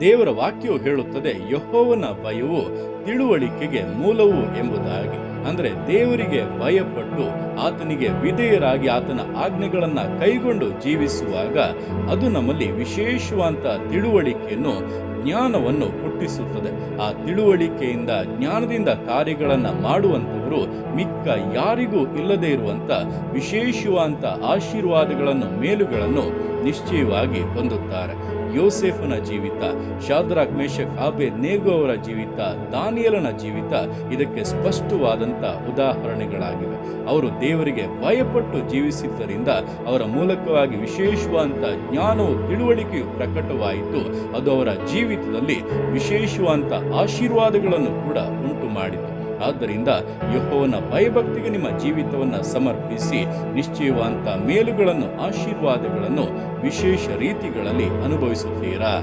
ದೇವರ ವಾಕ್ಯವು ಹೇಳುತ್ತದೆ, ಯಹೋವನ ಭಯವು ತಿಳುವಳಿಕೆಗೆ ಮೂಲವು ಎಂಬುದಾಗಿ. ಅಂದರೆ ದೇವರಿಗೆ ಭಯಪಟ್ಟು ಆತನಿಗೆ ವಿಧೇಯರಾಗಿ ಆತನ ಆಜ್ಞೆಗಳನ್ನ ಕೈಗೊಂಡು ಜೀವಿಸುವಾಗ ಅದು ನಮ್ಮಲ್ಲಿ ವಿಶೇಷವಾದ ತಿಳುವಳಿಕೆಯನ್ನು ಜ್ಞಾನವನ್ನು ಹುಟ್ಟಿಸುತ್ತದೆ. ಆ ತಿಳುವಳಿಕೆಯಿಂದ, ಜ್ಞಾನದಿಂದ ಕಾರ್ಯಗಳನ್ನು ಮಾಡುವಂತವರು ಮಿಕ್ಕ ಯಾರಿಗೂ ಇಲ್ಲದೆ ಇರುವಂತ ವಿಶೇಷವಾದಂಥ ಆಶೀರ್ವಾದಗಳನ್ನು, ಮೇಲುಗಳನ್ನು ನಿಶ್ಚಯವಾಗಿ ಹೊಂದುತ್ತಾರೆ. ಯೋಸೆಫನ ಜೀವಿತ, ಶಾದ್ರಾಕ್ ಮೇಷಕ್ ಆಬೆ ನೇಗು ಅವರ ಜೀವಿತ, ದಾನಿಯಲನ ಜೀವಿತ ಇದಕ್ಕೆ ಸ್ಪಷ್ಟವಾದಂಥ ಉದಾಹರಣೆಗಳಾಗಿವೆ. ಅವರು ದೇವರಿಗೆ ಭಯಪಟ್ಟು ಜೀವಿಸಿದ್ದರಿಂದ ಅವರ ಮೂಲಕವಾಗಿ ವಿಶೇಷವಾದಂಥ ಜ್ಞಾನವು, ತಿಳುವಳಿಕೆಯು ಪ್ರಕಟವಾಯಿತು. ಅದು ಅವರ ಜೀವಿತದಲ್ಲಿ ವಿಶೇಷವಾದ ಆಶೀರ್ವಾದಗಳನ್ನು ಕೂಡ ಉಂಟು ಮಾಡಿತು ಆದ್ದರಿಂದ ಯಹೋವನ ಭಯಭಕ್ತಿಗೆ ನಿಮ್ಮ ಜೀವಿತವನ್ನು ಸಮರ್ಪಿಸಿ ನಿಶ್ಚಯವಾದ ಮೇಲುಗಳನ್ನು, ಆಶೀರ್ವಾದಗಳನ್ನು ವಿಶೇಷ ರೀತಿಗಳಲ್ಲಿ ಅನುಭವಿಸುತ್ತೀರಾ?